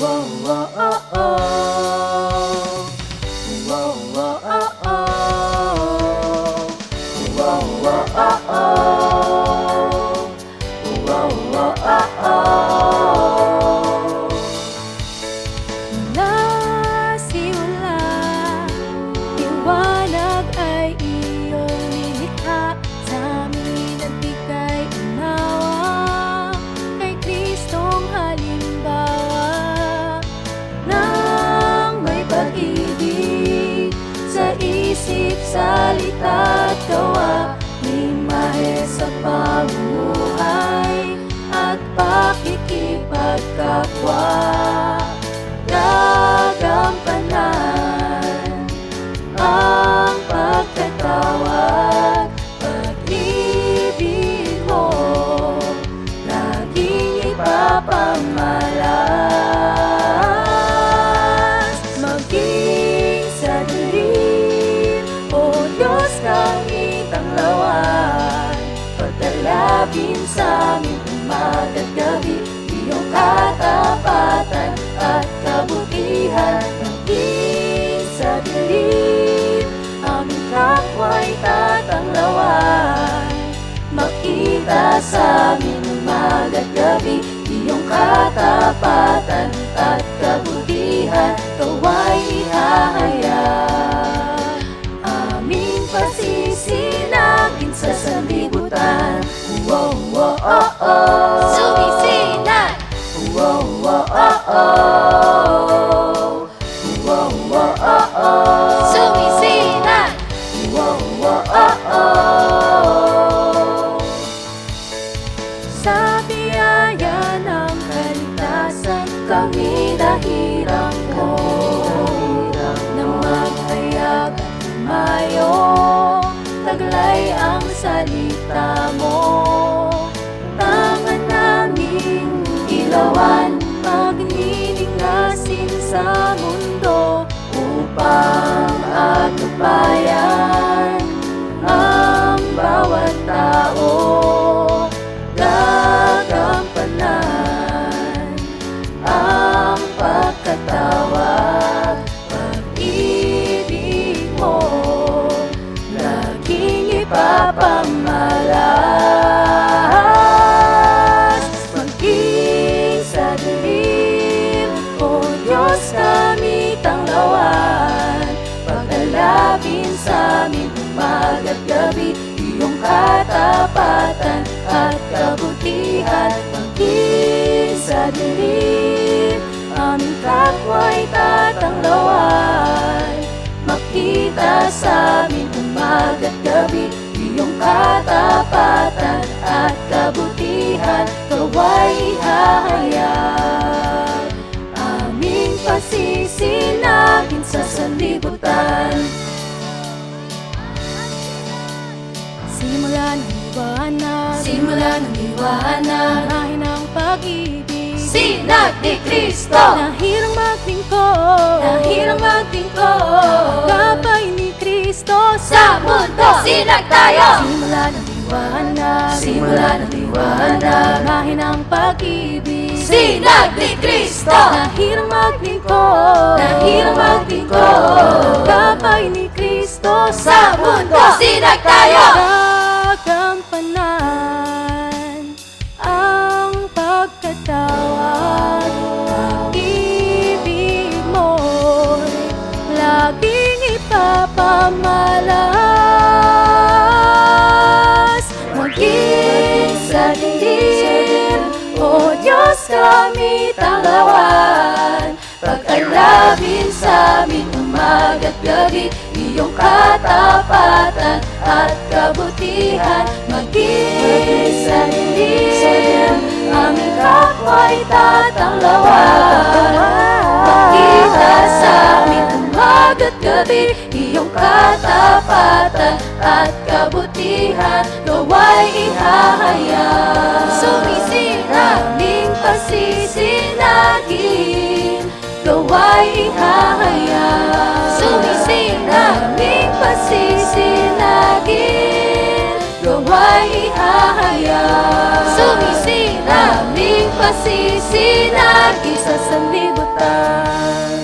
Whoa, whoa, oh, oh. Whoa, whoa, oh, oh. Salita at gawa Imahe sa pamumuhay At pakikipagkapwa Pagdalabin sa aming umaga't gabi Iyong katapatan at kabutihan. Maging sa dilim Aming kapwa'y tatanglawan Makita sa amin umaga't gabi Iyong katapatan at kabutihan. Kawa'y umaga't gabi Iyong katapatan at kabutihan Maging sa dilim Aming kapwa'y tatanglawan. Makita sa amin umaga't gabi Iyong katapatan at kabutihan Kawa'y ihahayag Aming pasisinagin sa sanlibutan liwanag Simula ng liwanag Nahin ang pag-ibig. Sinag ni Kristo! Nahirang maglingkod. Nahirang maglingkod. Kapay ni Kristo Sa mundo, sinag tayo! Simula ng liwanag Simula ng liwanag Nahin ang pag-ibig. Sinag ni Kristo! Nahirang maglingkod. Nahirang maglingkod. Kapay ni Kristo Sa mundo, sinag tayo! Ipapamalas Maging sa dilim O Diyos kami tanglawan Pag-alabin sa amin umaga't gabi Iyong katapatan at kabutihan. Maging sa dilim Aming kapwa'y tatanglawan. Makita sa amin umaga't gabi katapatan at kabutihan Gawa'y ihahayag Sumisinag! Aming pasisinagin Gawa'y ihahayag Sumisinag! Aming pasisinagin Gawa'y ihahayag Sumisinag! Aming pasisinagin Sa sanlibutan